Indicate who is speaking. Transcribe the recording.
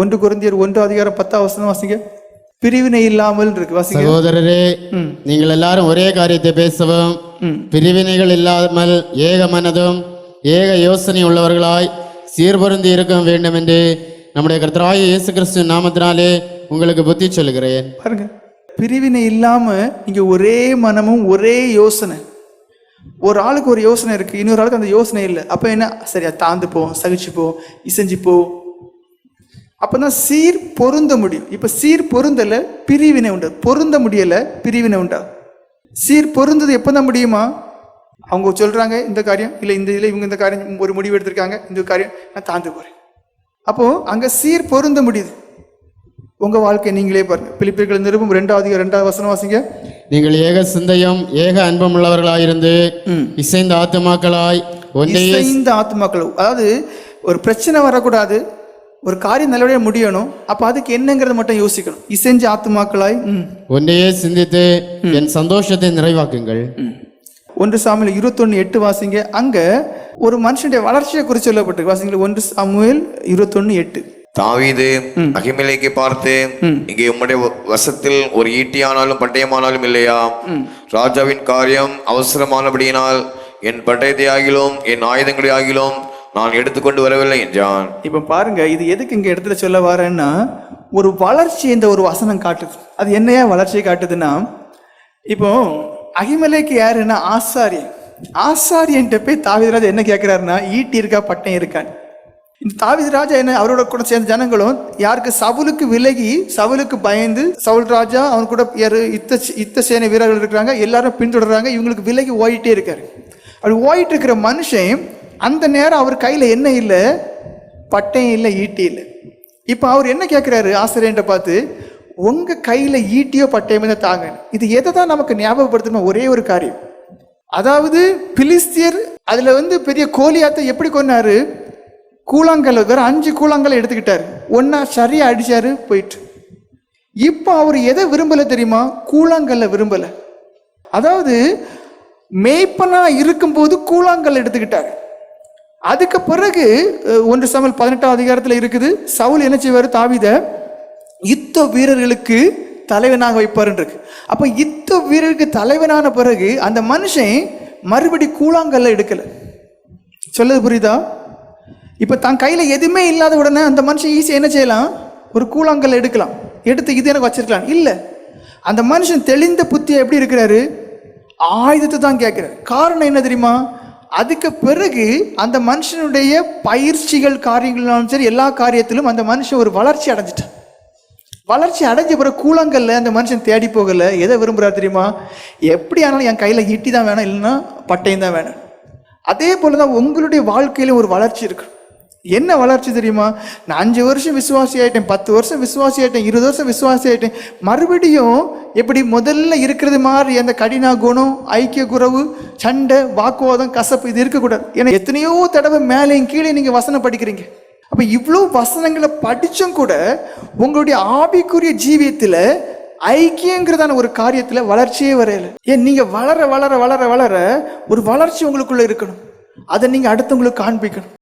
Speaker 1: ஒன்று குருந்தியர் ஒன்று அதிகாரம் பத்தாம் வசனம் வாசிங்க. பிரிவினை இல்லாமல் இருக்கு
Speaker 2: சகோதரரே. நீங்கள் எல்லாரும் ஒரே காரியத்தை பேசவும். பிரிவினைகள் இல்லாமல் ஏக மனதும் ஏக யோசனை உள்ளவர்களாய் சீர்பொருந்தி இருக்க வேண்டும் என்று நம்முடைய கர்த்தராகிய இயேசு கிறிஸ்து நாமத்தினாலே உங்களுக்கு புத்தி சொல்லுகிறேன்.
Speaker 1: பாருங்க. பிரிவினை இல்லாம இங்க ஒரே மனமும் ஒரே யோசனை. ஒரு ஆளுக்கு ஒரு யோசனை இருக்கு இன்னொரு ஆளுக்கு அந்த யோசனை இல்லை. அப்ப என்ன? சரியா தாந்து போ சகிச்சு போ இசைஞ்சு போ அப்பதான் சீர் பொருந்த முடியும். இப்ப சீர் பொருந்தல பிரிவினை உண்டு. பொருந்த முடியல பிரிவினை உண்டா? சீர் பொருந்தது எப்பதான் முடியுமா? அவங்க சொல்றாங்க இந்த காரியம் இல்லை இந்த இதில் இவங்க இந்த காரியம் ஒரு முடிவு எடுத்திருக்காங்க இந்த காரியம் நான் தாழ்ந்து போறேன். அப்போ அங்க சீர் பொருந்த முடியுது. உங்க வாழ்க்கை நீங்களே பாருங்க. பிலிப்பியர்கள் நிருபம் ரெண்டாவது ரெண்டாவது வசனம் வாசிங்க.
Speaker 2: நீங்கள் ஏக சிந்தையும் ஏக அன்பும் உள்ளவர்களாயிருந்து இசைந்த ஆத்துமாக்களாய் ஒன்றையே
Speaker 1: இசைந்த ஆத்மாக்கள் அதாவது ஒரு பிரச்சனை வரக்கூடாது. ஒரு காரியம் நல்லபடியாக முடியணும். அப்ப அதுக்கு என்னங்கிறத மட்டும் யோசிக்கணும். இசைஞ்ச ஆத்மாக்களாய் ம்.
Speaker 2: ஒன்றையே சிந்தித்து என் சந்தோஷத்தை நிறைவாக்குங்கள்.
Speaker 1: ஒன்று சாமியில் இருபத்தொன்னு எட்டு வாசிங்க. அங்க ஒரு மனுஷனுடைய வளர்ச்சியை குறித்து சொல்லப்பட்டிருக்கு. வாசிங்க ஒன்று சாமுவேல் இருபத்தொன்னு எட்டு.
Speaker 3: தாவீது அகிமேலைக்கு பார்த்து இங்கே உம்முடைய வசத்தில் ஒரு ஈட்டியானாலும் பட்டயமானாலும் இல்லையா? ராஜாவின் காரியம் அவசரமானபடியினால் என் பட்டயத்தை ஆகிலும் என் ஆயுதங்களை ஆகிலும் நான் எடுத்துக்கொண்டு வரவில்லை என்றான்.
Speaker 1: இப்போ பாருங்க இது எதுக்கு இங்க இடத்துல சொல்ல வரேன்னா ஒரு வளர்ச்சி இந்த ஒரு வசனம் காட்டுது. அது என்னையா வளர்ச்சியை காட்டுதுன்னா இப்போ அகிமலைக்கு யாருன்னா ஆசாரியன். ஆசாரியன்ட்ட போய் தாவிதராஜா என்ன கேட்கிறாருன்னா ஈட்டி இருக்கா பட்டம் இருக்கான் இந்த தாவித ராஜா என்ன அவரோட கூட சேர்ந்த ஜனங்களும் யாருக்கு சவுலுக்கு விலகி சவுலுக்கு பயந்து சவுல் ராஜா அவன் கூட யாரு யுத்த யுத்த சேனை வீரர்கள் இருக்கிறாங்க எல்லாரும் பின்தொடர்றாங்க இவங்களுக்கு விலகி ஓடிட்டே இருக்காரு. அப்படி ஓடிட்டு இருக்கிற மனுஷன் அந்த நேரம் அவர் கையில் என்ன இல்லை? பட்டையும் இல்லை ஈட்டி இல்லை. இப்போ அவர் என்ன கேட்குறாரு ஆசிரியர்கிட்ட பார்த்து உங்கள் கையில் ஈட்டியோ பட்டயமோ தான் தாங்க இது எதை தான் நமக்கு ஞாபகப்படுத்தணும் ஒரே ஒரு காரியம். அதாவது பிலிஸ்தியர் அதில் வந்து பெரிய கோலியாத்தை எப்படி கொன்னாரு? கூழாங்கல் வேறு அஞ்சு கூழாங்கலை எடுத்துக்கிட்டார். ஒன்றா சரியாக அடித்தார் போயிட்டு. இப்போ அவர் எதை விரும்பல தெரியுமா? கூழாங்கல்ல விரும்பலை. அதாவது மேய்ப்பனாக இருக்கும்போது கூழாங்கல் எடுத்துக்கிட்டார். அதுக்கு பிறகு ஒன்று சமல் பதினெட்டாம் அதிகாரத்தில் இருக்குது சவுல் என்ன செய்வார்? தாவித யுத்த வீரர்களுக்கு தலைவனாக வைப்பாருன்னு இருக்கு. அப்போ யுத்த வீரருக்கு தலைவனான பிறகு அந்த மனுஷன் மறுபடி கூழாங்கல்ல எடுக்கலை. சொல்லுது புரியுதா? இப்போ தன் கையில் எதுவுமே இல்லாத உடனே அந்த மனுஷன் ஈஸியாக என்ன செய்யலாம்? ஒரு கூழாங்கல் எடுக்கலாம். எடுத்து இது எனக்கு வச்சிருக்கலாம். இல்லை. அந்த மனுஷன் தெளிந்த புத்தியை எப்படி இருக்கிறாரு? ஆயுதத்தை தான் கேட்குறாரு. காரணம் என்ன தெரியுமா? அதுக்கு பிறகு அந்த மனுஷனுடைய பயிற்சிகள் காரியங்களாலும் சரி எல்லா காரியத்திலும் அந்த மனுஷன் ஒரு வளர்ச்சி அடைஞ்சிட்டான். வளர்ச்சி அடைஞ்ச பிறகு கூழங்கல்ல அந்த மனுஷன் தேடி போகல. எதை விரும்புகிறார் தெரியுமா? எப்படி ஆனாலும் என் கையில் ஈட்டி தான் வேணும் இல்லைன்னா பட்டையும் தான் வேணும். அதே போல தான் உங்களுடைய வாழ்க்கையில ஒரு வளர்ச்சி இருக்குது என்ன வளர்ச்சி தெரியுமா? நான் அஞ்சு வருஷம் விசுவாசி ஆயிட்டேன் பத்து வருஷம் விசுவாசி ஆகிட்டேன் இருபது வருஷம் விசுவாசி ஆயிட்டேன். மறுபடியும் எப்படி முதல்ல இருக்கிறது மாதிரி அந்த கடினா குணம் ஐக்கிய குறவு சண்டை வாக்குவாதம் கசப்பு இது இருக்கக்கூடாது. ஏன்னா எத்தனையோ தடவை மேலேயும் கீழே நீங்கள் வசனம் படிக்கிறீங்க. அப்போ இவ்வளோ வசனங்களை படித்தும் கூட உங்களுடைய ஆவிக்குரிய ஜீவியத்தில் ஐக்கியங்கிறதான ஒரு காரியத்தில் வளர்ச்சியே வரையலை. ஏன் நீங்கள் வளர வளர வளர வளர ஒரு வளர்ச்சி உங்களுக்குள்ளே இருக்கணும். அதை நீங்கள் அடுத்தவங்களுக்கு காண்பிக்கணும்.